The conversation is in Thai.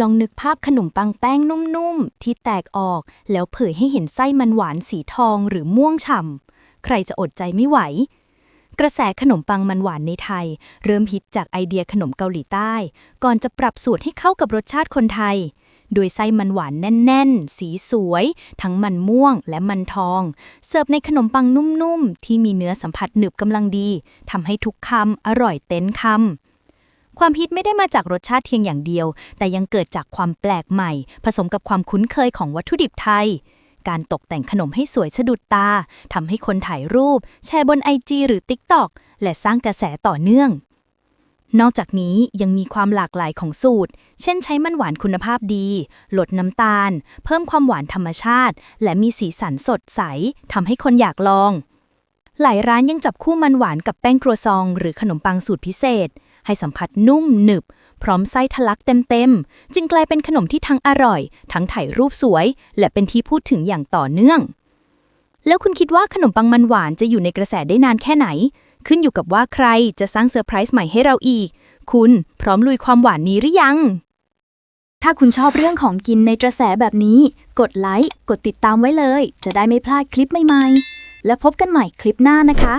ลองนึกภาพขนมปังแป้งนุ่มๆ ที่แตกออกแล้วเผยให้เห็นไส้มันหวานสีทองหรือม่วงฉ่ำใครจะอดใจไม่ไหว กระแสขนมปังมันหวานในไทย เริ่มฮิตจากไอเดียขนมเกาหลีใต้ ก่อนจะปรับสูตรให้เข้ากับรสชาติคนไทย โดยไส้มันหวานแน่น ๆ สีสวย ทั้งมันม่วงและมันทอง เสิร์ฟในขนมปังนุ่มๆ ที่มีเนื้อสัมผัสหนึบกำลังดีทำให้ทุกคำอร่อยเต็นคำ ความฮิตไม่ได้มาจากรสชาติเพียงอย่างเดียว แต่ยังเกิดจากความแปลกใหม่ ผสมกับความคุ้นเคยของวัตถุดิบไทย การตกแต่งขนมให้สวยสะดุดตาทำให้คนถ่ายรูป แชร์บน IG หรือ TikTok และสร้างกระแสต่อเนื่อง นอกจากนี้ยังมีความหลากหลายของสูตร เช่นใช้มันหวานคุณภาพดี ลดน้ำตาล เพิ่มความหวานธรรมชาติ และมีสีสันสดใสทำให้คนอยากลองหลายร้านยังจับคู่มันหวานกับแป้งครัวซอง หรือขนมปังสูตรพิเศษ ให้สัมผัสนุ่มหนึบ พร้อมไส้ทะลักเต็มๆ จึงกลายเป็นขนมที่ทั้งอร่อย ทั้งถ่ายรูปสวย และเป็นที่พูดถึงอย่างต่อเนื่อง แล้วคุณคิดว่าขนมปังมันหวานจะอยู่ในกระแสได้นานแค่ไหน ขึ้นอยู่กับว่าใครจะสร้างเซอร์ไพรส์ใหม่ให้เราอีก คุณพร้อมลุยความหวานนี้หรือยังถ้าคุณชอบเรื่องของกินในกระแสแบบนี้ กดไลค์ กดติดตามไว้เลย จะได้ไม่พลาดคลิปใหม่ ๆ และพบกันใหม่คลิปหน้านะคะ